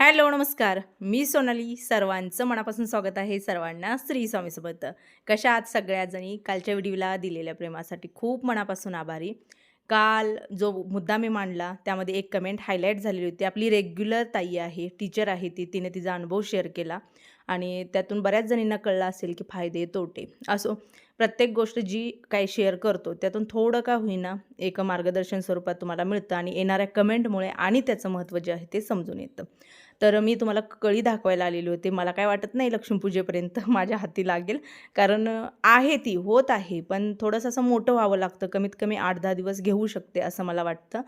Hello नमस्कार. मी सोनाली. सर्वांचं मनापासून स्वागत आहे सर्वांना श्री स्वामीसोबत. कशा आहात सगळ्याजणी कालच्या व्हिडिओला दिलेल्या प्रेमासाठी खूप मनापासून आभारी. काल जो मुद्दा मी मांडला त्यामध्ये एक कमेंट हायलाईट झालेली होती. आपली रेग्युलर ताई आहे टीचर आहे ती तिने तिचा अनुभव शेअर केला. आणि त्यातून बऱ्याच जणींना कळलं असेल की फायदे तोटे. असो प्रत्येक गोष्ट जी काही शेअर करतो त्यातून थोडं का होईना एक मार्गदर्शन स्वरूपात तुम्हाला मिळतं आणि येणाऱ्या कमेंटमुळे आणि त्याचं महत्त्व जे आहे ते समजून येतं. तर मी तुम्हाला कळी दाखवायला आलेली होते. मला काय वाटत नाही लक्ष्मीपूजेपर्यंत माझ्या हाती लागेल. कारण आहे ती होत आहे. पण थोडंसं असं मोठं व्हावं लागतं. कमीत कमी आठ दहा दिवस घेऊ शकते असं मला वाटतं.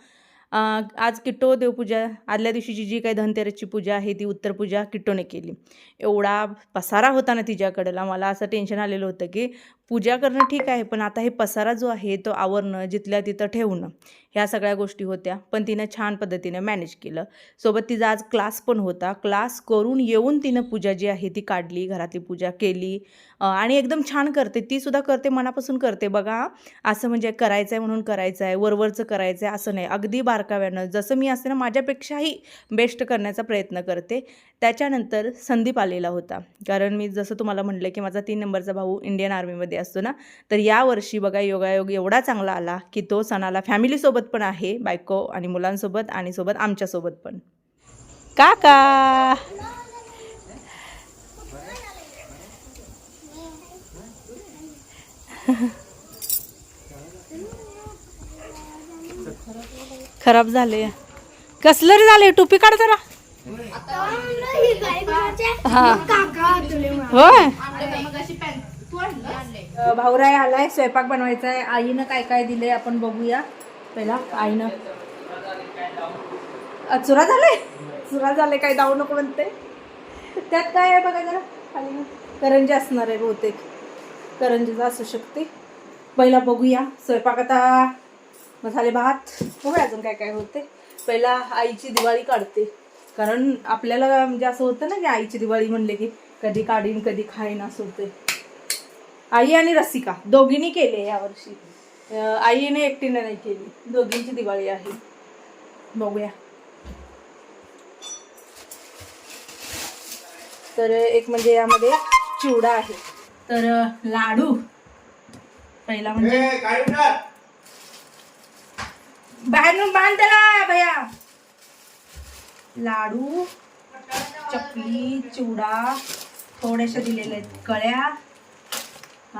आज किट्टो देवपूजा आदल्या दिवशीची जी काही धनतेरसची पूजा आहे ती उत्तर पूजा किट्टोने केली. एवढा पसारा होता ना तिच्याकडला. मला असं टेन्शन आलेलं होतं की पूजा करणं ठीक आहे पण आता हे पसारा जो आहे तो आवरणं जिथल्या तिथं ठेवणं ह्या सगळ्या गोष्टी होत्या. पण तिनं छान पद्धतीने मॅनेज केलं. सोबत तिचा आज क्लास पण होता. क्लास करून येऊन तिनं पूजा जी आहे ती काढली. घरातली पूजा केली. आणि एकदम छान करते. ती सुद्धा करते मनापासून करते. बघा असं म्हणजे करायचं आहे म्हणून करायचं आहे वरवरचं करायचं आहे असं नाही. अगदी बारकाव्यानं जसं मी असते ना माझ्यापेक्षाही बेस्ट करण्याचा प्रयत्न करते. त्याच्यानंतर संदीप आलेला होता. कारण मी जसं तुम्हाला म्हटलं की माझा तीन नंबरचा भाऊ इंडियन आर्मीमध्ये असतो ना तर यावर्षी बघा योगायोग एवढा चांगला आला की तो सणाला फॅमिलीसोबत पण आहे बायको आणि मुलांसोबत आणि सोबत आमच्यासोबत पण. काका! खराब झाले कसलं रे झाले टोपी काढ जरा. होय. भाऊराय आलाय स्वयंपाक बनवायचा आहे आईनं काय काय दिलंय आपण बघूया. पहिला आईनं. चुरा झालाय? चुरा झाले काय दाऊ नको म्हणते. त्यात काय आहे बघा जरा. करंजी असणार आहे बहुतेक. करंजीचा असू शकते. पहिला बघूया. स्वयंपाक आता मसाले भात. बघूया अजून काय काय होते. पहिला आईची दिवाळी काढते. कारण आपल्याला म्हणजे असं होतं ना की आईची दिवाळी म्हणले की कधी काढीन कधी खाईन असं होते आई आणि रसिका दोघींनी केले यावर्षी आईने एकटीने नाही केली. दोघींची दिवाळी आहे. बघूया. तर एक म्हणजे यामध्ये चिवडा आहे. तर लाडू. पहिला म्हणजे बाहेरून बांध त्याला भैया. लाडू चकली चिवडा थोड्याशा दिलेल्या आहेत कळ्या.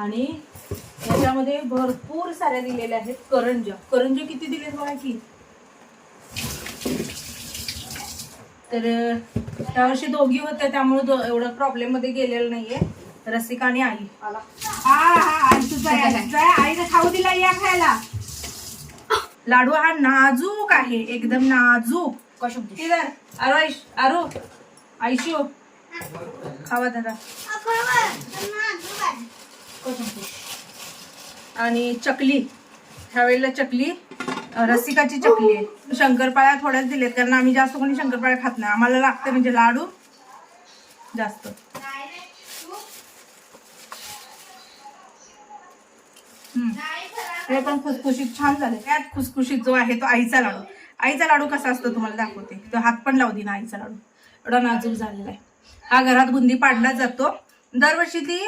आणि याच्यामध्ये भरपूर साऱ्या दिलेल्या आहेत करंजा करंजा किती दिलेत बघा की? तर त्यावर्षी दोघी होत्या त्यामुळे एवढं प्रॉब्लेममध्ये गेलेलं नाहीये. रसिका आणि आई. आला. हा हा आई तुझा. आईने खाऊ दिला या खायला. लाडू हा नाजूक आहे एकदम नाजूक. किधर अरो आईश अरो आईशो खावा दादा आणि चकली. ह्यावेळेला चकली अ, रसिकाची चकली आहे. शंकरपाळ्या थोड्याच दिलेत कारण आम्ही जास्त कोणी शंकरपाळ्या खात नाही. आम्हाला लागते म्हणजे लाडू जास्त. ते हे पण खुसखुशीत छान झाले. त्यात खुसखुशीत जो आहे तो आईचा लाडू. आईचा लाडू कसा असतो तुम्हाला दाखवते. तो हात पण लावू दे ना आईचा लाडू. एवढा नाजूक झालेला आहे. हा घरात बुंदी पाडला जातो. दरवर्षी ती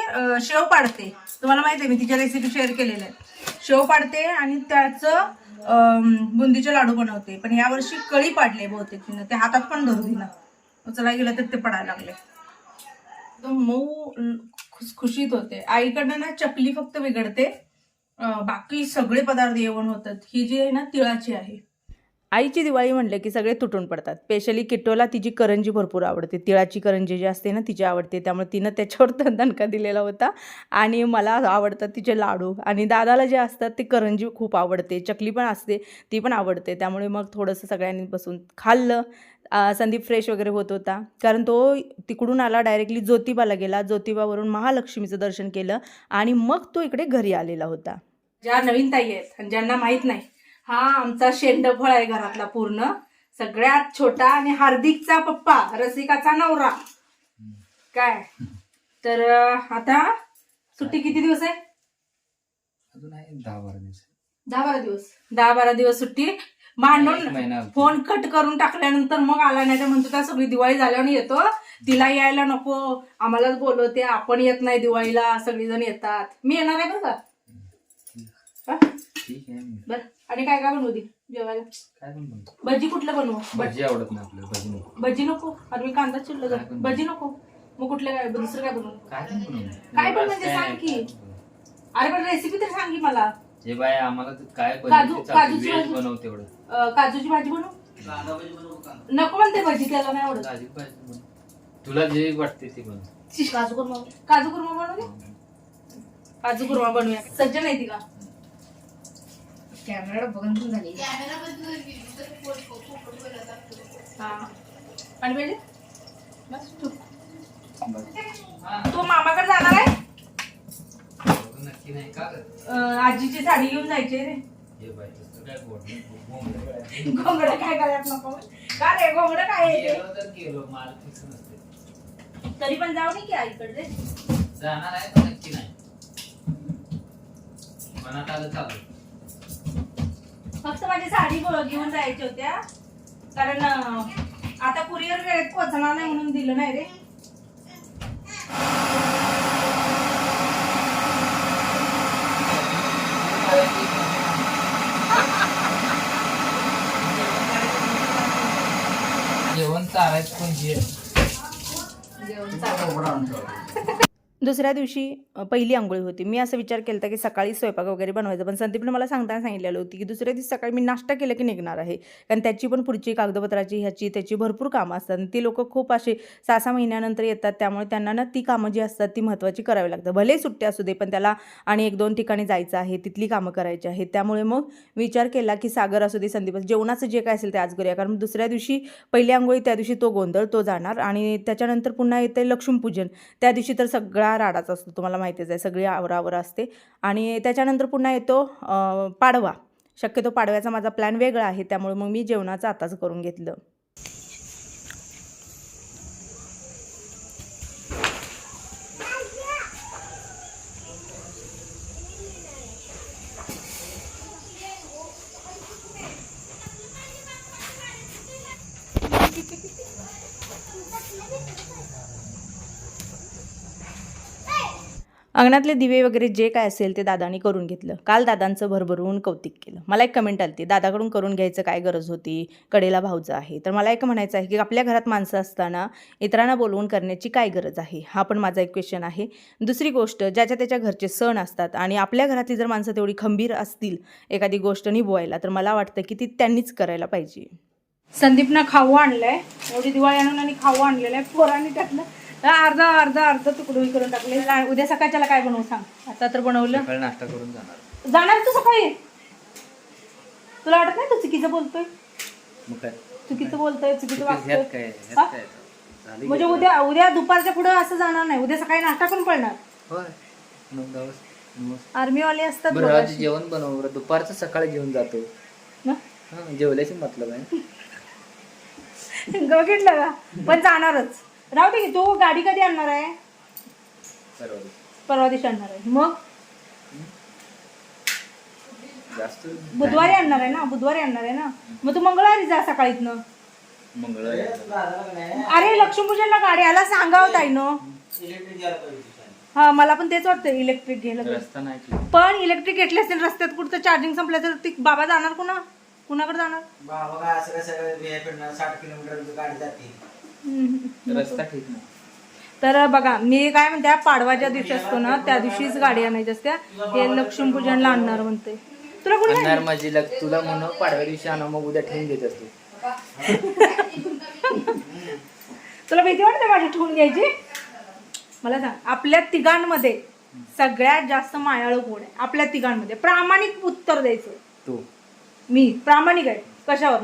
शेव पाडते. तुम्हाला माहिती आहे मी तिच्या रेसिपी शेअर केलेल्या आहेत. शेव पाडते आणि त्याचं बुंदीचे लाडू बनवते. पण यावर्षी कळी पाडले बहुतेक तिनं. ते हातात पण धरू दिला उचला गेलं तर ते पडायला लागले. तर मऊ खुसखुशीत होते. आईकडनं ना चकली फक्त बिघडते. बाकी सगळे पदार्थ जेवण होतात. ही जी आहे ना तिळाची आहे. आईची दिवाळी म्हटलं की सगळे तुटून पडतात. स्पेशली किट्टोला तिची करंजी भरपूर आवडते. तिळाची करंजी जी असते ना तिची आवडते. त्यामुळे तिनं त्याच्यावर तर दणका दिलेला होता. आणि मला आवडतात तिचे लाडू. आणि दादाला जे असतात ते करंजी खूप आवडते. चकली पण असते ती पण आवडते. त्यामुळे मग थोडंसं सगळ्यांनी बसून खाल्लं. संदीप फ्रेश वगैरे होत होता. कारण तो तिकडून आला डायरेक्टली ज्योतिबाला गेला. ज्योतिबावरून महालक्ष्मीचं दर्शन केलं. आणि मग तो इकडे घरी आलेला होता. ज्या नवीन ताई आहेत आणि ज्यांना माहीत नाही हा आमचा शेंडफळ आहे घरातला पूर्ण. सगळ्यात छोटा आणि हार्दिकचा पप्पा रसिकाचा नवरा. काय? तर आता सुट्टी किती दिवस आहे? अजून आहे दहा बारा दिवस. दहा बारा दिवस. दहा बारा दिवस सुट्टी. होता. फोन कट करून टाकल्यानंतर मग आला नाही तर म्हणतो त्या सगळी दिवाळी झाल्यावर येतो. तिला यायला नको. आम्हालाच बोलवते. आपण येत नाही दिवाळीला. सगळीजण येतात. मी येणार आहे बरं का? ठीक आहे बरं. आणि काय काय बनवू दे जेवायला? काय पण बनव. भजी कुठलं बनवू? भजी आवडत नाही आपल्याला भजी नको. भजी नको? अरे मी कांदा चिरलं भजी नको? मग कुठलं काय दुसरं काय बनवू? काय पण. काय म्हणजे सांग की. अरे पण रेसिपी तर सांगी मला. जे बाय आम्हाला तर काय काजू- काजूची भाजी. बनव तेवढं काजूची भाजी बनवू? नको म्हणते भजी त्याला नाही आवडत. तुला जे वाटते ते बनव. काजू कुर्मा काजू कुर्मा बनवू काजू कुर्मा बनवूया. सज्ज नाही ती का? कॅमेरा बघून पण झाली हा. आणि पाहिजे बस तू. हा. तू मामाकडे जाणार आहे? नाही? अं, आजीची साडी घेऊन जायची रे. हे नाही. घोंगडं काय करायला नको? का रे घोंगडं काय आहे ते? गेलो तर पण जाऊ नये की आईकडे? रे जाणार आहे पण नक्की नाही. मनात आलं चालू. साडी घेऊन जायची होत्या. कारण आता कुरिअर वेळेत पोहोचणार नाही म्हणून दिलं नाही रे. जेवण चालायचं पण जे जेवण चालू. दुसऱ्या दिवशी पहिली आंघोळी होती. मी असं विचार केला होता की सकाळी स्वयंपाक वगैरे बनवायचा पण संदीपने मला सांगताना सांगितलेलं होती की दुसऱ्या दिवशी सकाळी मी नाश्ता केलं की निघणार आहे. कारण त्याची पण पुढची कागदपत्राची ह्याची त्याची भरपूर कामं असतात. आणि ती लोक खूप असे सहा सहा महिन्यानंतर येतात. त्यामुळे त्यांना ना ती कामं जी असतात ती महत्त्वाची करावी लागतात. भले सुट्टी असू दे पण त्याला आणि एक दोन ठिकाणी जायचं आहे तिथली कामं करायची आहेत. त्यामुळे मग विचार केला की सागर असू दे संदीप जेवणाचं जे काय असेल ते आज करूया. कारण दुसऱ्या दिवशी पहिली आंघोळी त्या दिवशी तो गोंधळ तो जाणार. आणि त्याच्यानंतर पुन्हा येते लक्ष्मीपूजन. त्या दिवशी तर सगळा राडाच असतो तुम्हाला माहितीच आहे सगळी आवरावर असते. आणि त्याच्यानंतर पुन्हा येतो पाडवा. शक्यतो पाडव्याचा माझा प्लॅन वेगळा आहे त्यामुळे मग मी जेवणाचं आताच करून घेतलं. अंगणातले दिवे वगैरे जे काय असेल ते दादानी करून घेतलं. काल दादांचं भरभरून कौतिक केलं. मला एक कमेंट आली दादाकडून करून घ्यायचं काय गरज होती? कडेला भाऊचं आहे. तर मला एक म्हणायचं आहे की आपल्या घरात माणसं असताना इतरांना बोलवून करण्याची काय गरज आहे? हा पण माझा एक क्वेश्चन आहे. दुसरी गोष्ट ज्याच्या त्याच्या घरचे सण असतात आणि आपल्या घरातली जर माणसं तेवढी खंबीर असतील एखादी गोष्ट निभवायला तर मला वाटतं की ती त्यांनीच करायला पाहिजे. संदीपनं खाऊ आणलंय. एवढी दिवाळी आणून आणि खाऊ आणलेलं आहे. पोरांनी त्यातलं अर्धा अर्धा अर्धा तुकडोही करून टाकले. ला- उद्या सकाळच्याला काय बनवू सांग? आता तर बनवलं. सकाळी नाश्ता करून जाणार. जाणार तू सकाळी? तुला वाटत नाही तू चुकीचं बोलतोय? मग काय? चुकीचं बोलतोय चुकीचं ह्यात वागतोय? काय हा? ह्यात काय? झाली म्हणजे की उद्या उद्या दुपारच्या पुढे असं जाणार नाही. उद्या सकाळी नाश्ता करून पडणार. होय. नऊ दहा वाजता- नऊ वाजता. आर्मीवाले असतात बरं आज. जेवण बनव बरं. दुपारचं सकाळी घेऊन जातो. ना? हा जेवल्याची मतलब आहे. बघितलं का पण जाणारच. राहू दे की तू गाडी कधी आणणार आहे? सर्व परवा दिवशी आणणार आहे. मग? जास्त बुधवारी आणणार आहे ना? बुधवारी आणणार आहे ना? मग तू मंगळवारी जा सकाळीतनं मंगळवारी अरे लक्ष्मीपूजनला गाडी आला सांगावं ताई न हा मला पण तेच वाटतं इलेक्ट्रिक घ्यायला पाहिजे. रस्ता नाही की. पण इलेक्ट्रिक घेतले असेल रस्त्यात कुठचं चार्जिंग संपलं तर ती बाबा जाणार कुणा? कुणाकडे जाणार? बाबा काय असं काय सगळं बिहेकडनं साठ किलोमीटर गाडी जाते. रस्ता ठीक नाही. तर बघा मी काय म्हणते पाडवाच्या दिवशी असतो ना त्या दिवशीच गाडी आणायची असते. हे लक्ष्मीपूजनला आणणार म्हणते. तुला कुणी आणणार माझी लग तुला म्हणून पाडव्या दिवशी आणा मग उद्या ठेवून घेत असतो. तुला भीती वाटते माझी ठेवून घ्यायची? मला सांग आपल्या तिघांमध्ये सगळ्यात जास्त मायाळू कोण आहे? आपल्या तिघांमध्ये. प्रामाणिक उत्तर द्यायचं. तू. मी. प्रामाणिक आहे. कशावर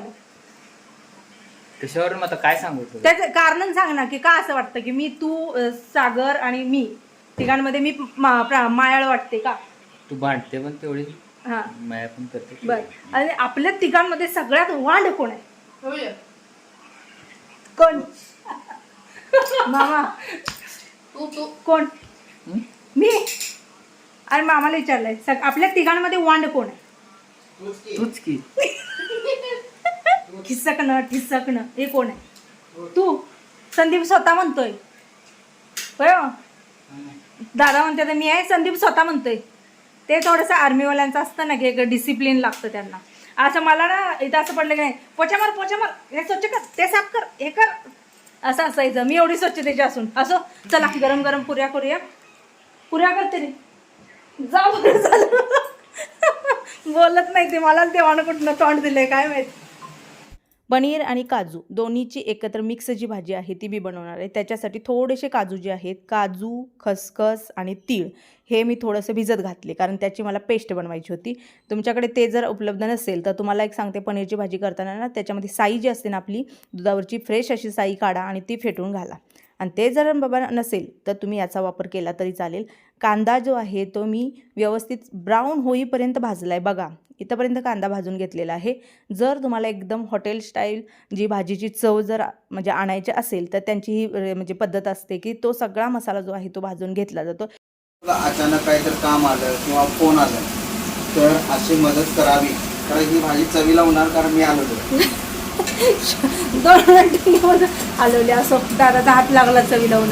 आता काय सांगू तुला? त्याचं कारण सांग ना की का असं वाटतं की मी तू अं, सागर आणि मी तिघांमध्ये मी मा- प्रा- मायाळ वाटते का? तू भांडते पण तेवढी. हा. माया पण करते बर. आणि आपल्या तिघांमध्ये सगळ्यात वांड कोण आहे? होय. कोण? मामा. तू तू. कोण? हं? मी. अरे मामाला विचारलंय सग- आपल्या तिघांमध्ये वांड कोण आहे? तूच की. खिसकणं ठिसकणं. हे कोण आहे? तू. संदीप स्वतः म्हणतोय. होय हो? दादा म्हणते तर मी आहे संदीप स्वतः म्हणतोय. ते थोडंसं आर्मीवाल्यांचं असतं ना की एक डिसिप्लिन लागतं त्यांना. असं मला ना इथं असं पडलं की नाही पोचा मार पोचा मार. हे स्वच्छ कर ते साफ कर हे कर. असं असायचं. मी एवढी स्वच्छतेची असून. असो? चला गरम गरम पुऱ्या करूया. पुऱ्या करते रे. जाऊ बोलत नाही ते. मला देवानं कुठनं तोंड दिलंय काय माहिती. पनीर आणि काजू दोन्हीची एकत्र मिक्स जी भाजी आहे ती मी बनवणार आहे. त्याच्यासाठी थोडेसे काजू जे आहेत काजू खसखस आणि तीळ हे मी थोडंसं भिजत घातले. कारण त्याची मला पेस्ट बनवायची होती. तुमच्याकडे ते जर उपलब्ध नसेल तर तुम्हाला एक सांगते पनीरची भाजी करताना ना त्याच्यामध्ये साई जी असते ना आपली दुधावरची फ्रेश अशी साई काढा आणि ती फेटून घाला. आणि ते जर बाबा नसेल तर तुम्ही याचा वापर केला तरी चालेल. कांदा जो आहे तो मी व्यवस्थित ब्राऊन होईपर्यंत भाजला आहे बघा इथंपर्यंत कांदा भाजून घेतलेला आहे. जर तुम्हाला एकदम हॉटेल स्टाईल जी भाजीची चव जर म्हणजे आणायची असेल तर त्यांची ही म्हणजे पद्धत असते की तो सगळा मसाला जो आहे तो भाजून घेतला जातो. अचानक काहीतरी काम आलं किंवा फोन आलं तर अशी मदत करावी. कारण ही भाजी चवीला होणार कारण मी आलो दोन मिनिटं घेऊन हलवले असो दादाचा हात लागला चवी लावून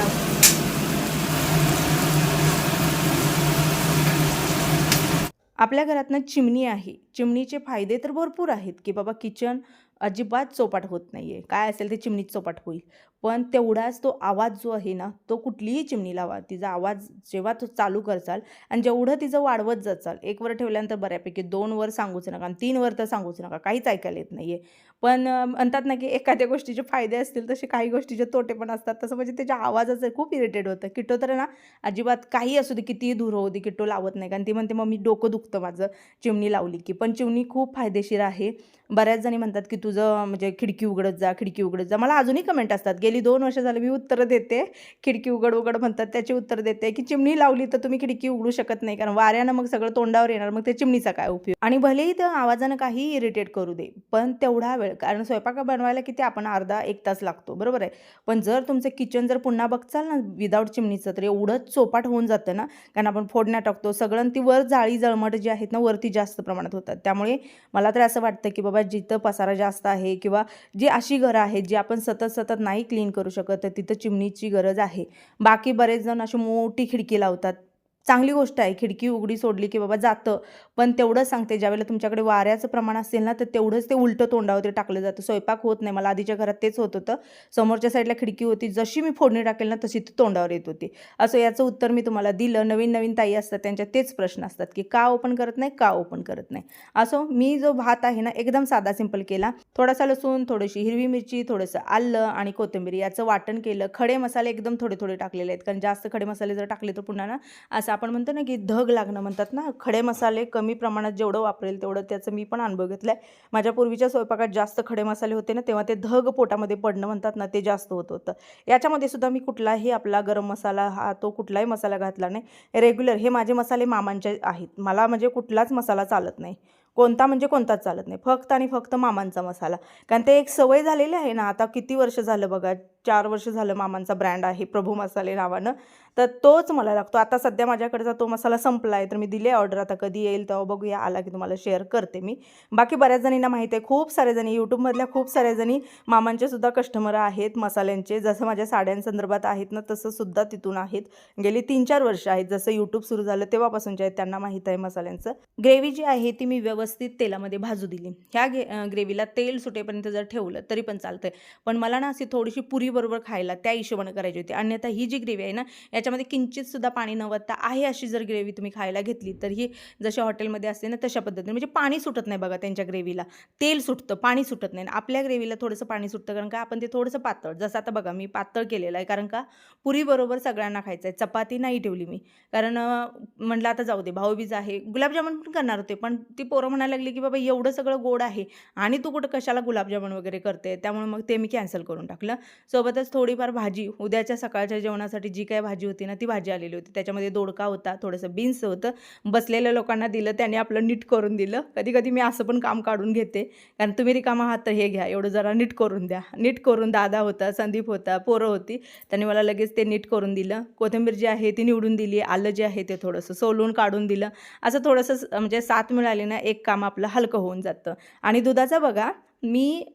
आपल्या घरातनं चिमणी आहे. चिमणीचे फायदे तर भरपूर आहेत की बाबा किचन अजिबात चौपाट होत नाही आहे काय असेल ते चिमणीत चौपाट होईल. पण तेवढाच तो आवाज जो आहे ना तो कुठलीही चिमणी लावा. तिचा आवाज जेव्हा तो चालू करचाल आणि जेवढं तिचं वाढवत जाचाल एक वर ठेवल्यानंतर बऱ्यापैकी दोन वर सांगूच नका आणि तीन वर तर सांगूच नका. काहीच ऐकायला येत नाही आहे पण म्हणतात ना की एखाद्या गोष्टीचे फायदे असतील तसे काही गोष्टीचे तोटे पण असतात. तसं म्हणजे त्याच्या आवाजाचं खूप इरिटेट होतं. किट्टो तर ना अजिबात काही असू दे कितीही दूर होऊ दे किट्टो लावत नाही. कारण ती म्हणते मग मी डोकं दुखतं माझं चिमणी लावली की. पण चिमणी खूप फायदेशीर आहे. बऱ्याच जणी म्हणतात की तुझं म्हणजे खिडकी उघडत जा खिडकी उघडत जा. मला अजूनही कमेंट असतात. गेली दोन वर्ष झालं मी उत्तरं देते. खिडकी उघड उघड म्हणतात त्याची उत्तर देते की चिमणी लावली तर तुम्ही खिडकी उघडू शकत नाही कारण वाऱ्यानं मग सगळं तोंडावर येणार मग त्या चिमणीचा काय उपयोग? आणि भलेही त्या आवाजानं काही इरिटेट करू दे पण तेवढा वेळ कारण स्वयंपाक बनवायला किती आपण अर्धा एक तास लागतो बरोबर आहे? पण जर तुमचं किचन जर पुन्हा बघचाल ना विदाऊट चिमणीचं तर एवढंच चोपाट होऊन जातं ना कारण आपण फोडण्या टाकतो सगळं ती वर जाळी जळमट जी आहेत ना वरती जास्त प्रमाणात होतात. त्यामुळे मला तर असं वाटतं की बाबा जिथं पसारा जास्त आहे किंवा जी अशी घरं आहेत जी आपण सतत सतत नाही क्लीन करू शकत तर तिथं चिमणीची गरज आहे. बाकी बरेच जण अशी मोठी खिडकी लावतात. चांगली गोष्ट आहे खिडकी उघडी सोडली की बाबा जातं. पण तेवढंच सांगते ज्यावेळेला तुमच्याकडे वाऱ्याचं प्रमाण असेल ना तर तेवढंच ते उलटं तोंडावरती टाकलं जातं. स्वयंपाक होत नाही. मला आधीच्या घरात तेच होत होतं. समोरच्या साईडला खिडकी होती. जशी मी फोडणी टाकेल ना तशी ती तोंडावर येत होती. असं याचं उत्तर मी तुम्हाला दिलं. नवीन नवीन ताई असतात त्यांच्या तेच प्रश्न असतात की का ओपन करत नाही का ओपन करत नाही? असो मी जो भात आहे ना एकदम साधा सिंपल केला. थोडासा लसूण थोडीशी हिरवी मिरची थोडंसं आलं आणि कोथिंबीर. याचं वाटण केलं. खडे मसाले एकदम थोडे थोडे टाकलेले आहेत. कारण जास्त खडे मसाले जर टाकले तर पुन्हा ना असं आपण म्हणतो ना की धग लागणं म्हणतात ना खडे मसाले कमी प्रमाणात जेवढं वापरेल तेवढं त्याचं मी पण अनुभव घेतला आहे माझ्या पूर्वीच्या स्वयंपाकात जास्त खडे मसाले होते ना तेव्हा ते धग पोटामध्ये पडणं म्हणतात ना ते जास्त होत होतं. याच्यामध्ये सुद्धा मी कुठलाही आपला गरम मसाला हा तो कुठलाही मसाला घातला नाही. रेग्युलर हे माझे मसाले मामांचे आहेत. मला म्हणजे कुठलाच मसाला चालत नाही. कोणता म्हणजे कोणताच चालत नाही. फक्त आणि फक्त मामांचा मसाला. कारण ते एक सवय झालेली आहे ना आता किती वर्ष झालं बघा चार वर्ष झालं मामांचा ब्रँड आहे प्रभू मसाले नावानं. तर तोच मला लागतो. आता सध्या माझ्याकडचा तो मसाला संपला आहे तर मी दिले ऑर्डर आता कधी येईल तेव्हा बघूया. आला की तुम्हाला शेअर करते मी. बाकी बऱ्याच जणींना माहीत आहे खूप साऱ्या जणी यूट्यूबमधल्या खूप साऱ्या जणी मामांचे सुद्धा कस्टमर आहेत मसाल्यांचे. जसं माझ्या साड्यांसंदर्भात आहेत ना तसं सुद्धा तिथून आहेत. गेली तीन चार वर्ष आहेत. जसं यूट्यूब सुरू झालं तेव्हापासूनचे आहेत त्यांना माहीत आहे मसाल्यांचं. ग्रेव्ही जी आहे ती मी व्यवस्थित तेलामध्ये भाजू दिली. ह्या ग्रेव्हीला तेल सुटेपर्यंत जर ठेवलं तरी पण चालतंय. पण मला ना अशी थोडीशी पुरी बरोबर खायला त्या हिशोबाने करायची होती. अन्यथा ही जी ग्रेव्ही आहे ना याच्यामध्ये किंचित सुद्धा पाणी न वत्ता आहे अशी जर ग्रेव्ही तुम्ही खायला घेतली तर ही जशी हॉटेलमध्ये असते ना तशा पद्धतीने. म्हणजे पाणी सुटत नाही बघा त्यांच्या ग्रेव्हीला. तेल सुटतं पाणी सुटत नाही. आपल्या ग्रेव्हीला थोडंसं पाणी सुटतं कारण का आपण ते थोडंसं पातळ जसं आता बघा मी पातळ केलेलं आहे कारण का पुरीबरोबर सगळ्यांना खायचं आहे चपाती नाही ठेवली मी. कारण म्हटलं आता जाऊ दे भाऊबीज आहे. गुलाबजामुन पण करणार होते पण ती पोरं म्हणायला लागली की बाबा एवढं सगळं गोड आहे आणि तू कुठं कशाला गुलाबजामुन वगैरे करते? त्यामुळे मग ते मी कॅन्सल करून टाकलं. सोबत सोबतच थोडीफार भाजी उद्याच्या सकाळच्या जेवणासाठी जी काय भाजी होती ना ती भाजी आलेली होती. त्याच्यामध्ये दोडका होता थोडंसं बीन्स होतं. बसलेल्या लोकांना दिलं त्याने आपलं नीट करून दिलं. कधी कधी मी असं पण काम काढून घेते. कारण तुम्ही रिकामा आहात तर हे घ्या एवढं जरा नीट करून द्या. नीट करून दादा होता संदीप होता पोरं होती. त्यांनी मला लगेच ते नीट करून दिलं. कोथिंबीर जी आहे ती निवडून दिली आलं जे आहे ते थोडंसं सोलून काढून दिलं. असं थोडंसं स- म्हणजे साथ मिळाली ना एक काम आपलं हलकं होऊन जातं. आणि दुधाचं बघा मी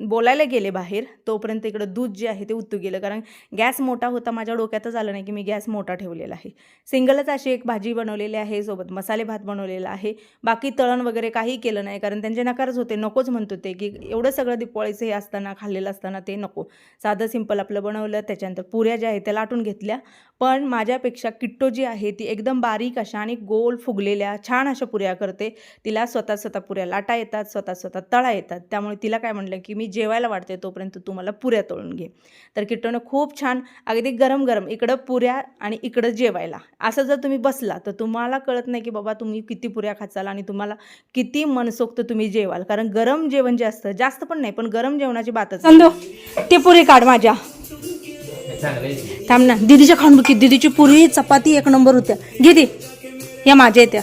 बोलायला गेले बाहेर तोपर्यंत इकडं दूध जे आहे ते उतू गेलं. कारण गॅस मोठा होता माझ्या डोक्यातच आलं नाही की मी गॅस मोठा ठेवलेला आहे. सिंगलच अशी एक भाजी बनवलेली आहे सोबत मसाले भात बनवलेला आहे. बाकी तळण वगैरे काही केलं नाही कारण त्यांचे नकारच होते नकोच म्हणत होते की एवढं सगळं दिपवाळीचं हे असताना खाल्लेलं असताना ते नको. साधं सिंपल आपलं बनवलं त्याच्यानंतर पुऱ्या ज्या आहेत त्या लाटून घेतल्या. पण माझ्यापेक्षा किट्टो जी आहे ती एकदम बारीक अशा आणि गोल फुगलेल्या छान अशा पुऱ्या करते. तिला स्वतः स्वतः पुऱ्या लाटा येतात स्वतः स्वतः तळा येतात. त्यामुळे तिला काय म्हटलं की मी जेवायला वाटते तोपर्यंत तू मला पुऱ्या तळून घे. तर किट्टोनं खूप छान अगदी गरम गरम इकडं पुऱ्या आणि इकडं जेवायला. असं जर तुम्ही बसला तर तुम्हाला कळत नाही की बाबा तुम्ही किती पुऱ्या खाचाल आणि तुम्हाला किती मनसोक्त तुम्ही जेवाल. कारण गरम जेवण जे असतं जास्त पण नाही पण गरम जेवणाची बातच ते पुरी काढ माझ्या. थांब ना दिदीच्या की दिदीची पुरी चपाती एक नंबर होत्या. घे दे या माझ्या येत्या.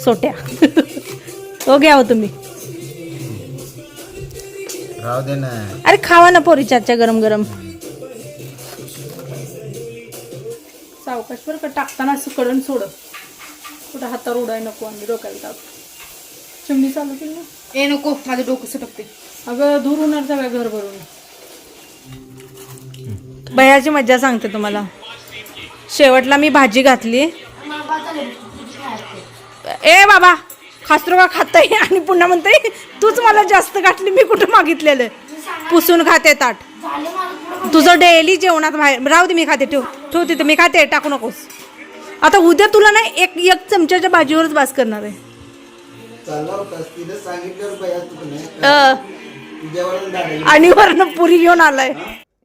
सोट्या. हो घ्या हो तुम्ही. राहू दे ना. अरे खावा ना पोरी चाच्या गरम गरम. सावकाश बरं का टाकताना असं कडण सोड. कुठं हातावर उडाय नको आणि डोक्याला टाक चिमणी चालू केली ना? ए नको माझं डोकं सटकते. अगं दूर होणार सगळ्या घर भरून बयाची मज्जा सांगते तुम्हाला. शेवटला मी भाजी घातली. ए बाबा! खासरो का खाताय आणि पुन्हा म्हणते तूच मला जास्त घातली मी कुठं मागितलेलं? पुसून खाते ताट. तुझं डेली जेवणात बाहेर राहू दे मी खाते ठेव ठेव तिथे मी खाते टाकू नकोस. आता उद्या तुला ना एक एक चमच्याच्या भाजीवरच बास करणार आहे. आणि वरनं पुरी घेऊन आलाय.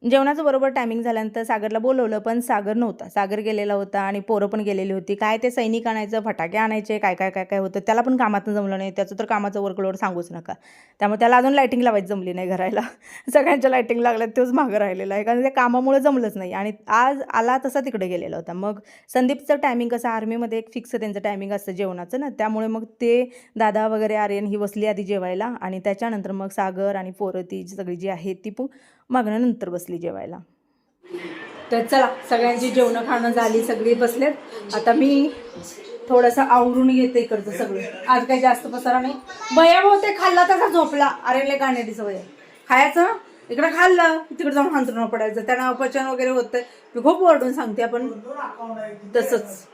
जेवणाचं बरोबर टायमिंग झाल्यानंतर सागरला बोलवलं पण सागर नव्हता. सागर गेलेला होता आणि पोरं पण गेलेली होती. काय ते सैनिक आणायचं फटाके आणायचे काय काय काय काय होतं त्याला पण कामातून जमलं नाही. त्याचं तर कामाचं वर्कलोड सांगूच नका. त्यामुळे त्याला अजून लायटिंग लावायची जमली नाही घरायला. सगळ्यांच्या लायटिंग लागल्या तोच मागं राहिलेला आहे. कारण त्या कामामुळे जमलंच नाही. आणि आज आला तसा तिकडे गेलेला होता. मग संदीपचं टायमिंग कसं? आर्मीमध्ये एक फिक्स त्यांचं टायमिंग असतं जेवणाचं ना. त्यामुळे मग ते दादा वगैरे आर्यन ही बसली आधी जेवायला. आणि त्याच्यानंतर मग सागर आणि पोरं ती जी सगळी जी आहे ती पण मागणं नंतर बसली जेवायला. तर चला सगळ्यांची जेवणं खाणं झाली सगळी बसलेत. आता मी थोडंसं आवरून घेते इकडचं सगळं. आज काही जास्त पसारा नाही. बया भाऊ ते खाल्ला तसा झोपला. अरे लय गाण्याची सवय. खायचं? इकडं खाल्लं तिकडे जाऊन हांतरून पडायचं. त्यांना अपचन वगैरे होतं मी खूप ओरडून सांगते आपण तसंच.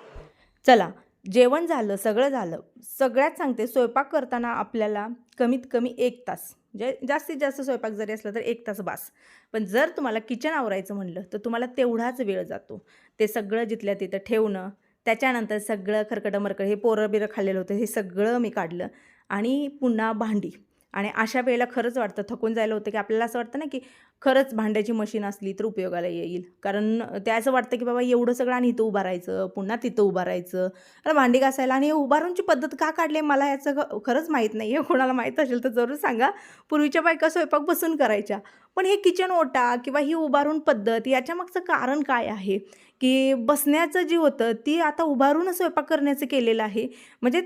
चला जेवण झालं सगळं झालं. सगळ्यात सांगते स्वयंपाक करताना आपल्याला कमीत कमी एक तास. जे जास्तीत जास्त स्वयंपाक जरी असला तर एक तास बास. पण जर तुम्हाला किचन आवरायचं म्हणलं तर तुम्हाला तेवढाच वेळ जातो. ते सगळं जिथल्या तिथं ठेवणं त्याच्यानंतर सगळं खरकटं मरकट हे पोरं बिरं खाल्लेलं होतं हे सगळं मी काढलं. आणि पुन्हा भांडी. आणि अशा वेळेला खरंच वाटतं थकून जायला होतं की आपल्याला असं वाटतं ना की खरंच भांड्याची मशीन असली तर उपयोगाला येईल. कारण त्या असं वाटतं की बाबा एवढं सगळं आणि इथं उभारायचं पुन्हा तिथं उभं राहायचं. अरे भांडी घासायला आणि उभारूनची पद्धत का काढली मला याचं ख- खरंच माहीत नाही आहे कोणाला माहीत असेल तर जरूर सांगा. पूर्वीच्या बायका स्वयंपाक बसून करायच्या. पण हे किचन ओटा किंवा ही उभारून पद्धत याच्या मागचं कारण काय आहे? की बसण्याचं जे होतं ती आता उभारूनच स्वयंपाक करण्याचं केलेलं आहे. म्हणजे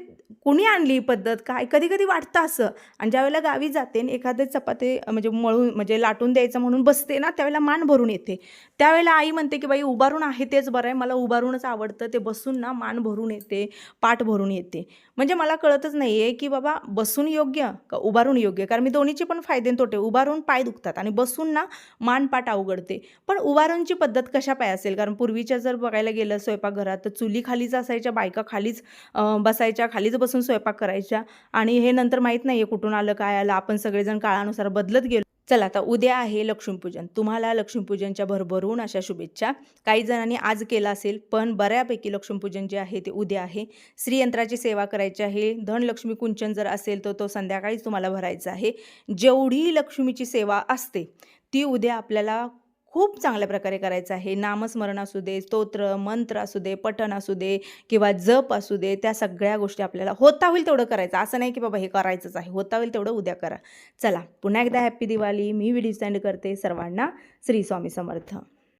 कुणी आणली ही पद्धत? काय? कधी कधी वाटतं असं. आणि ज्यावेळेला गावी जाते आणि एखादे चपाती म्हणजे मळून म्हणजे लाटून द्यायचं म्हणून बसते ना त्यावेळेला मान भरून येते. त्यावेळेला आई म्हणते की बाई उभारून आहे तेच बरं आहे. मला उभारूनच आवडतं. ते बसून ना मान भरून येते पाठ भरून येते. म्हणजे मला कळतच नाही आहे की बाबा बसून योग्य का उभारून योग्य? कारण मी दोन्हीचे पण फायदे तोटे. उभारून पाय दुखतात आणि बसून ना मानपाट अवघडते. पण उभारूनची पद्धत कशा पाय असेल? कारण पूर्वीच्या जर बघायला गेलं स्वयंपाकघरात तर चुली खालीच असायच्या बायका खालीच बसायच्या खालीच बसून स्वयंपाक करायच्या. आणि हे नंतर माहीत नाही आहे कुठून आलं काय आलं. आपण सगळेजण काळानुसार बदलत गेलो. चला आता उद्या आहे लक्ष्मीपूजन. तुम्हाला लक्ष्मीपूजनच्या भरभरून अशा शुभेच्छा. काही जणांनी आज केला असेल पण बऱ्यापैकी लक्ष्मीपूजन जे आहे ते उद्या आहे. श्रीयंत्राची सेवा करायची आहे. धनलक्ष्मी कुंचन जर असेल तर तो संध्याकाळीच तुम्हाला भरायचा आहे. जेवढी लक्ष्मीची सेवा असते ती उद्या आपल्याला खूप चांगल्या प्रकारे करायचं आहे. नामस्मरण असू दे स्तोत्र मंत्र असू दे पठण असू दे किंवा जप असू दे त्या सगळ्या गोष्टी आपल्याला होता होईल तेवढं करायचं. असं नाही की बाबा हे करायचंच आहे. होता होईल तेवढं उद्या करा. चला पुन्हा एकदा हॅप्पी दिवाळी. मी व्हिडिओ सेंड करते. सर्वांना श्री स्वामी समर्थ.